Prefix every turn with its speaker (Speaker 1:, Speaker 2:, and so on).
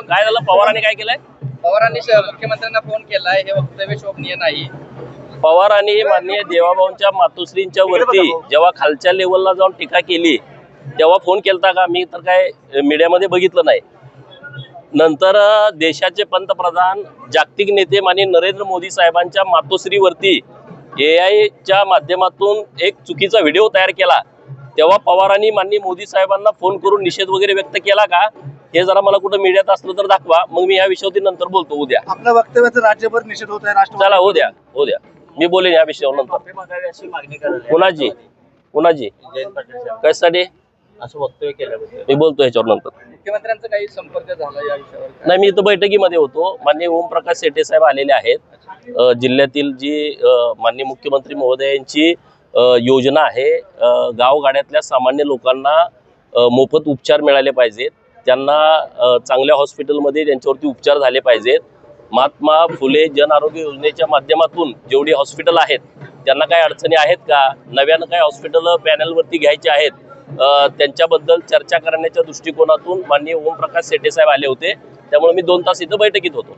Speaker 1: काय झालं? पवारांनी काय केलंय?
Speaker 2: पवारांनी मुख्यमंत्र्यांना फोन केलाय. हे वक्तव्य शोभनीय नाही.
Speaker 1: पवारांनी माननीय देवाभाऊंच्या मातोश्रींच्या वरती जेव्हा खालच्या लेवलला जाऊन टीका केली तेव्हा फोन केलता का? मी तर काय मीडियामध्ये बघितलं नाही. नंतर देशाचे पंतप्रधान जागतिक नेते माननीय नरेंद्र मोदी साहेबांच्या मातोश्रीवरती ए आयच्या माध्यमातून एक चुकीचा व्हिडिओ तयार केला. तेव्हा पवारांनी माननीय मोदी साहेबांना फोन करून निषेध वगैरे व्यक्त केला का? हे जरा मला कुठं मीडियात असलं तर दाखवा. मग मी या विषयावरती नंतर बोलतो. उद्या
Speaker 3: आपल्या वक्तव्याचा राज्यभर निषेध होत आहे राष्ट्रवादी
Speaker 1: चला हो द्या. हो द्या. मी बोलेन या विषयावर नंतर.
Speaker 4: माफी मागावी अशी मागणी करायला.
Speaker 1: कुणाची? कुणाची?
Speaker 4: जयंत पाटील साहेब
Speaker 1: कशासाठी?
Speaker 4: असं वक्तव्य केल्याबद्दल.
Speaker 1: मी बोलतो ह्याच्यावर नंतर.
Speaker 2: मुख्यमंत्र्यांचा काही संपर्क झाला या विषयावर
Speaker 1: नाही मी इथं बैठकीमध्ये होतो. माननीय ओमप्रकाश शेटे साहेब आलेले आहेत. अ, जिल्ह्यातील जी अ, माननीय मुख्यमंत्री महोदयांची अ, योजना आहे अ, गावगाड्यातल्या सामान्य लोकांना अ, मोफत उपचार मिळाले पाहिजेत. त्यांना चांगल्या हॉस्पिटलमध्ये त्यांच्यावरती उपचार झाले पाहिजेत. महात्मा फुले जन आरोग्य योजनेच्या माध्यमातून जेवढी हॉस्पिटल आहेत त्यांना काही अडचणी आहेत का? नव्यानं काही हॉस्पिटल पॅनलवरती घ्यायचे आहेत. त्यांच्याबद्दल चर्चा करण्याच्या दृष्टिकोनातून माननीय ओमप्रकाश सेठे साहेब आले होते. त्यामुळे मी दोन तास इथं बैठकीत होतो.